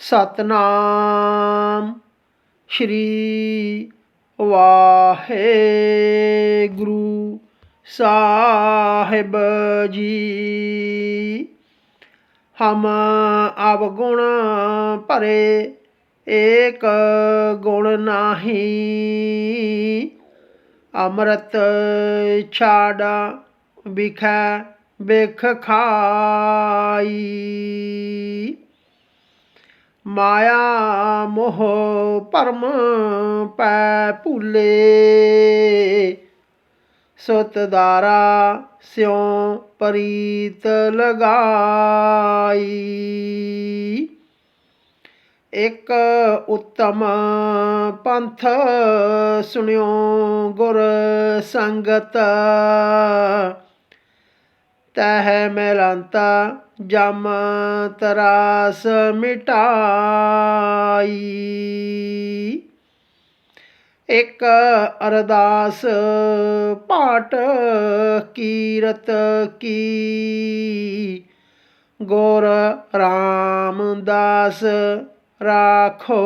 ਸਤਨਾਮ ਸ਼੍ਰੀ ਵਾਹਿਗੁਰੂ ਸਾਹਿਬ ਜੀ। ਹਮ ਅਵਗੁਣ ਭਰੇ ਏਕ ਗੁਣ ਨਾਹੀ, ਅੰਮ੍ਰਿਤ ਛਾੜਾ ਵਿਖੈ ਬਿਖ ਖਾਈ। ਮਾਇਆ ਮੋਹ ਭਰਮ ਪੈ ਭੂਲੇ। ਸੁਤ ਦਾਰਾ ਸਿਉ ਪਰੀਤ ਲਗਾਈ। ਇੱਕ ਉੱਤਮ ਪੰਥ ਸੁਣਿਓ ਗੁਰ ਸੰਗਤ। ਤਹ ਮਿਲੰਤਾ ਜਮ ਤਰਾਸ ਮਿਟਾਈ। ਇੱਕ ਅਰਦਾਸ ਪਾਟ ਕੀਰਤ ਕੀ। ਗੋਰ ਰਾਮਦਾਸ ਰਾਖੋ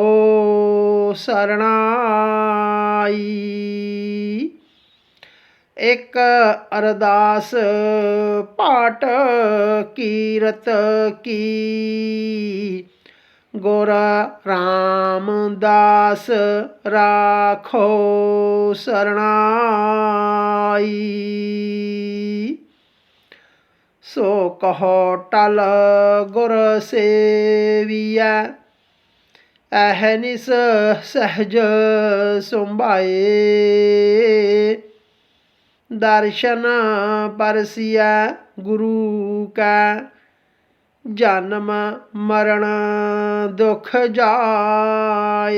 ਸਰਣਾਈ। ਇੱਕ ਅਰਦਾਸ ਪਾਠ ਕੀਰਤ ਕੀ। ਗੁਰ ਰਾਮਦਾਸ ਰਾਖੋ ਸਰਣਾਈ। ਸੋ ਕਹੋ ਟਲ ਗੁਰ ਸੇਵੀਐ ਅਹਨਿਸ ਸਹਜ ਸੁੰਭਾਏ। ਦਰਸ਼ਨ ਪਰਸਿਆ ਗੁਰੂ ਕੈ। ਜਨਮ ਮਰਨ ਦੁਖ ਜਾਏ।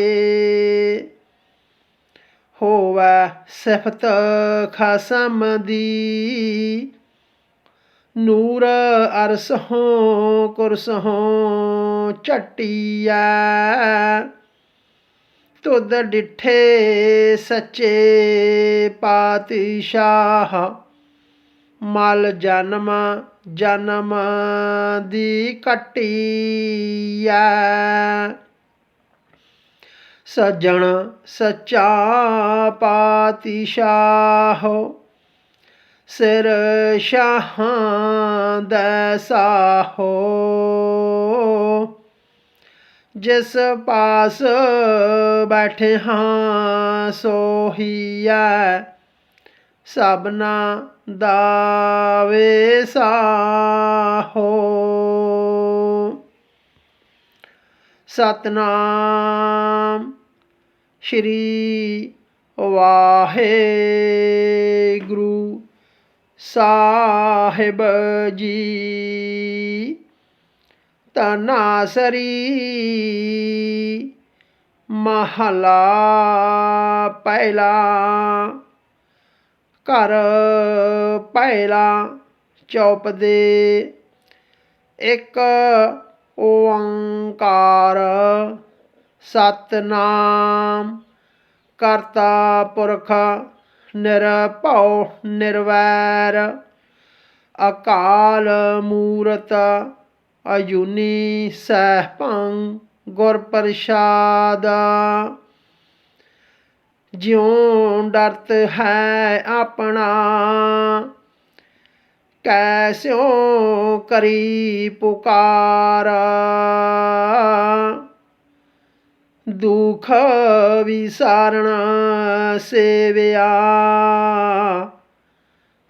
ਹੋਵੇ ਸਿਫਤ ਖਸਮ ਦੀ। ਨੂਰ ਅਰਸਹੋਂ ਕੁਰਸਹੋਂ ਝਟੀਐ। ਤੁਧ ਡਿਠੇ ਸੱਚੇ ਪਾਤਸ਼ਾਹ। ਮਲ ਜਨਮ ਜਨਮ ਦੀ ਕਟੀਐ ਸਜਣ ਸੱਚਾ ਪਾਤਸ਼ਾਹ। ਸਿਰ ਸ਼ਾਹਾਂ ਦਾ ਜਿਸ ਪਾਸ ਬੈਠੇ ਹਾਂ ਸੋਹੀਐ ਸਭਨਾ ਦਾ ਵੇ ਹੋ। ਸਤਨਾਮ ਸ਼੍ਰੀ ਵਾਹਿਗੁਰੂ ਸਾਹਿਬ ਜੀ। ਤਨਾਸਰੀ। ਮਹਲਾ ਪਹਿਲਾ, ਘਰ ਪਹਿਲਾ ਚੌਪਦੇ ਇੱਕ ਓੰਕਾਰ, ਸਤਨਾਮ। ਕਰਤਾ ਪੁਰਖ, ਨਿਰਭਉ, ਨਿਰਵੈਰ। ਅਕਾਲ ਮੂਰਤ ਅਜੂਨੀ ਸਹਿਭੰ ਗੁਰ ਪ੍ਰਸ਼ਾਦਾ ਜਿਉ ਡਰਤ ਹੈ ਆਪਣਾ ਕੈਸਿਓ ਕਰੀ ਪੁਕਾਰ। ਦੁਖ ਵਿਸਾਰਣ ਸੇਵਿਆ।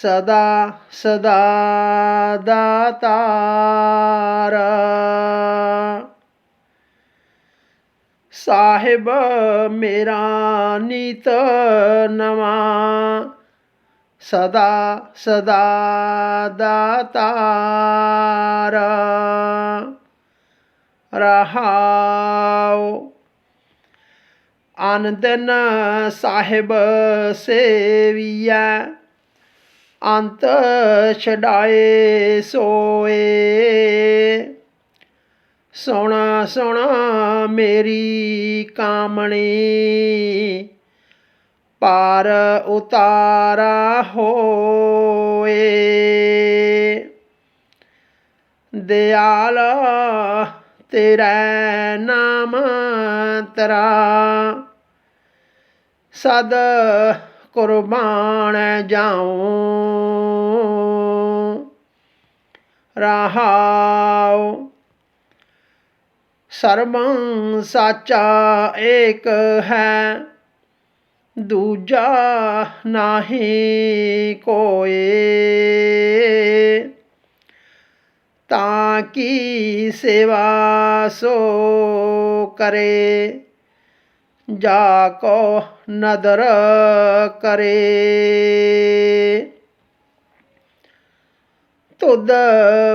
ਸਦਾ ਸਦਾ ਦਾਤਾਰ ਸਾਹਿਬ ਮੇਰਾ ਨੀਤ ਨਵਾਂ ਸਦਾ ਸਦਾ ਦਾਤਾਰ ਰਹਾਉ ਆਨੰਦਨ ਸਾਹਿਬ ਸੇਵੀਐ ਅੰਤ ਛਡਾਏ ਸੋਏ। ਸੁਣ ਸੁਣ ਮੇਰੀ ਕਾਮਣੀ, ਪਾਰ ਉਤਾਰਾ ਹੋਏ। ਦਿਆਲ, ਤੇਰਾ ਨਾਮ ਤਰਾ। ਸਦ ਕੁਰਬਾਨ ਜਾਉ ਰਹਾਉ ਸਰਬੰ ਸਾਚਾ ਏਕ ਹੈ ਦੂਜਾ ਨਾਹੀ ਕੋਏ ਤਾਂ ਕੀ ਸੇਵਾ ਸੋ ਕਰੇ ਜਾ ਕੋ ਨਦਰ ਕਰੇ। ਤੁਧ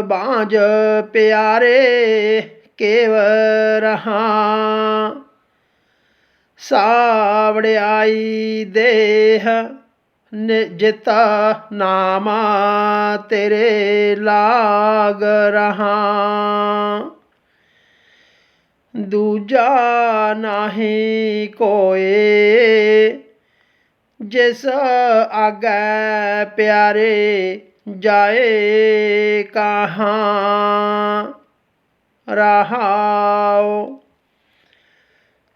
ਬਾਝ ਪਿਆਰੇ ਕੇਵ ਰਹਾ। ਸਾਵੜਿਆਈ ਦੇਹ ਨਿਜਤ ਨਾਮਾ ਤੇਰੇ ਲਾਗ ਰਹਾ। ਦੂਜਾ ਨਾਹੀ ਕੋਏ, ਜਿਸ ਆਗੈ ਪਿਆਰੇ ਜਾਏ ਕਹਾਂ ਰਹਾਉ।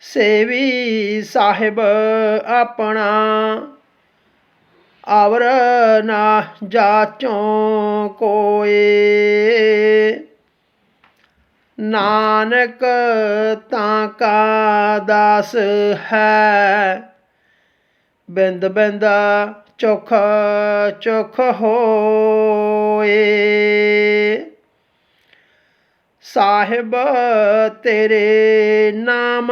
ਸੇਵੀ ਸਾਹਿਬ ਆਪਣਾ ਆਵਰ ਨਾ ਜਾਚੋਂ ਕੋਏ। ਨਾਨਕ ਤਾਂ ਕਾ ਦਾਸ ਹੈ। ਬਿੰਦ ਬਿੰਦ ਚੁਖ ਚੁਖ ਹੋਏ। ਸਾਹਿਬ ਤੇਰੇ ਨਾਮ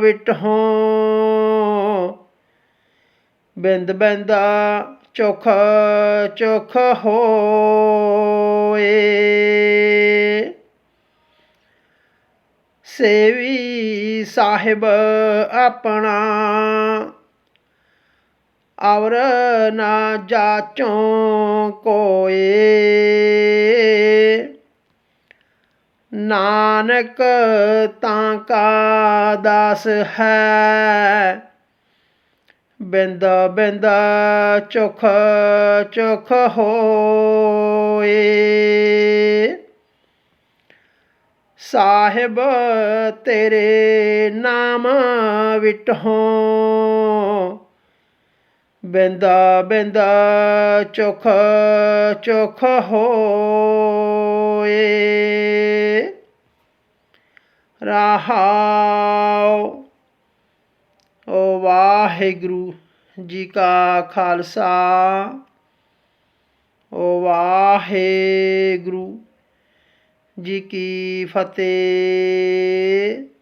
ਵਿਟਹੋਂ। ਬਿੰਦ ਬਿੰਦ ਚੁਖ ਚੁਖ ਹੋਏ। ਸੇਵੀ ਸਾਹਿਬ ਆਪਣਾ। ਔਰ ਨਾ ਜਾਚੋਂ ਕੋਏ। ਨਾਨਕ ਤਾਂ ਕਾ ਦਾਸ ਹੈ। ਬਿੰਦ ਬਿੰਦ ਚੁਖ ਚੁਖ ਹੋਏ। ਸਾਹਿਬ, ਤੇਰੇ ਨਾਮ ਵਿਟਹੋਂ। ਬਿੰਦ ਬਿੰਦ, ਚੁਖ ਚੁਖ ਹੋਏ। ਰਹਾਉ। ਓ ਵਾਹਿਗੁਰੂ ਜੀ ਕਾ ਖਾਲਸਾ। ਓ ਵਾਹਿ ਜੀ ਕੀ ਫਤਿਹ।